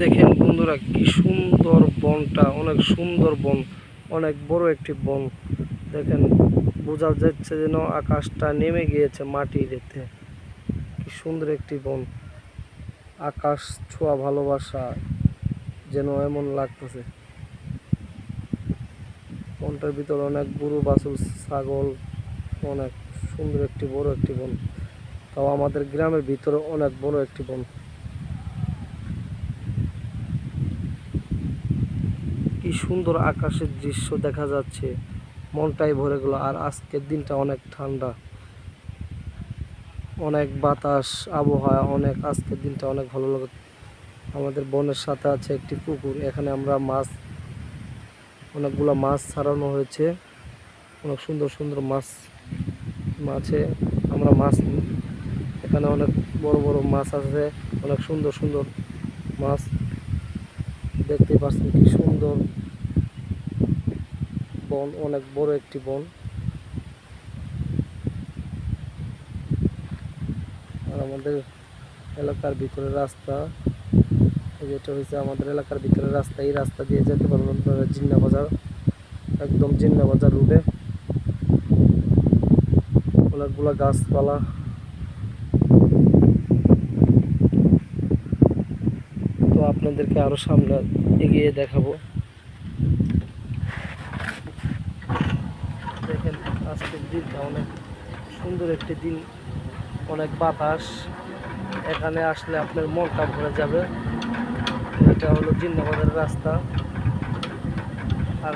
দেখেন বন্ধুরা, কি সুন্দর বনটা, অনেক সুন্দর বন, অনেক বড় একটি বন। দেখেন, বোঝা যাচ্ছে যেন আকাশটা নেমে গিয়েছে মাটিতে কি সুন্দর একটি বন। আকাশ ছোঁয়া ভালোবাসা যেন এমন লাগতেছে। বনটার ভিতরে অনেক গরু, বাছুর, ছাগল, অনেক সুন্দর একটি বড় একটি বন। তাও আমাদের গ্রামের ভিতরে অনেক বড় একটি বন। কি সুন্দর আকাশের দৃশ্য দেখা যাচ্ছে। মনটাই ভরে গেল, আর আজকের দিনটা অনেক ঠান্ডা। অনেক বাতাস, আবহাওয়া, অনেক আজকের দিনটা অনেক ভালো লাগে। আমাদের বনের সাথে আছে একটি পুকুর, এখানে আমরা মাছ, অনেকগুলো মাছ ছাড়ানো হয়েছে। অনেক সুন্দর সুন্দর মাছ, মাছে আমরা মাছ এখানে অনেক বড় বড় মাছ আছে, অনেক সুন্দর সুন্দর মাছ। দেখতে পাচ্ছেন কি সুন্দর বন, অনেক বড় একটি বন। আর আমাদের এলাকার ভিতরে রাস্তা যেটা হয়েছে আমাদের এলাকার ভিতরে রাস্তা, এই রাস্তা দিয়ে যেতে পারবেন জিন্না বাজার, একদম জিন্না বাজার রোডে। অনেকগুলো গাছপালা তো আপনাদেরকে আরও সামনে এগিয়ে দেখাবো। দেখেন, আজকের দিনটা অনেক সুন্দর একটি দিন, অনেক বাতাস। এখানে আসলে আপনার মনটা ভরে যাবে। এটা হলো জিন্দাবাদের রাস্তা। আর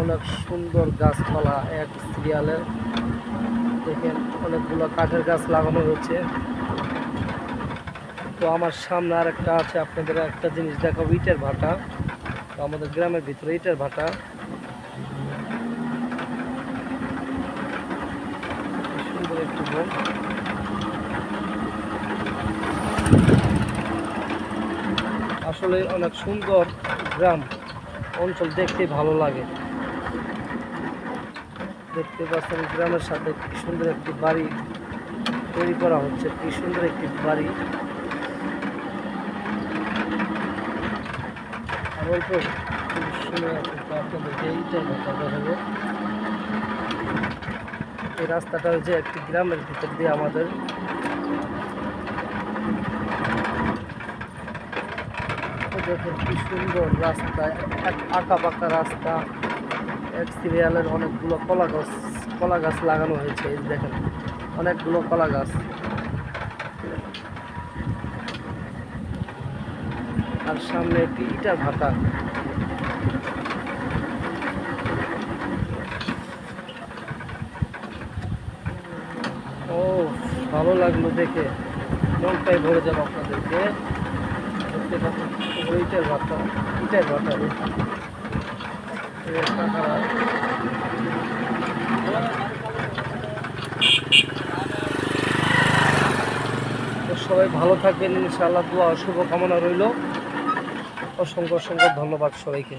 অনেক সুন্দর গাছপালা, এক সিরিয়ালে দেখেন অনেকগুলো কাঠের গাছ লাগানো হয়েছে তো আমার সামনে আর একটা আছে, আপনাদের একটা জিনিস দেখাবো, ইটের ভাটা। তো আমাদের গ্রামের ভিতরে ইটের ভাটা। সুন্দর একটি আসলে অনেক সুন্দর গ্রাম, অঞ্চল দেখতে ভালো লাগে। দেখতে পাচ্ছেন গ্রামের সাথে কি সুন্দর একটি বাড়ি তৈরি করা হচ্ছে, কি সুন্দর একটি বাড়ি। এই রাস্তাটা হচ্ছে একটি গ্রামের ভিতর দিয়ে আমাদের। কি সুন্দর রাস্তা, এক আঁকা পাকা রাস্তা। এক সিরিয়ালের অনেকগুলো কলা গাছ কলা গাছ লাগানো হয়েছে, এই দেখেন, অনেকগুলো কলা গাছ। আর সামনে একটি ইটা ভাটা। ও, ভালো লাগল দেখে। মনটাই ভরে যাব আপনাদেরকে। দেখতে ইটের ভাটা ইটের ভাটা এই একটা খারাপ। তো সবাই ভালো থাকবেন ইনশাআল্লাহ দোয়া শুভকামনা রইল। অসংখ্য অসংখ্য ধন্যবাদ সবাইকে।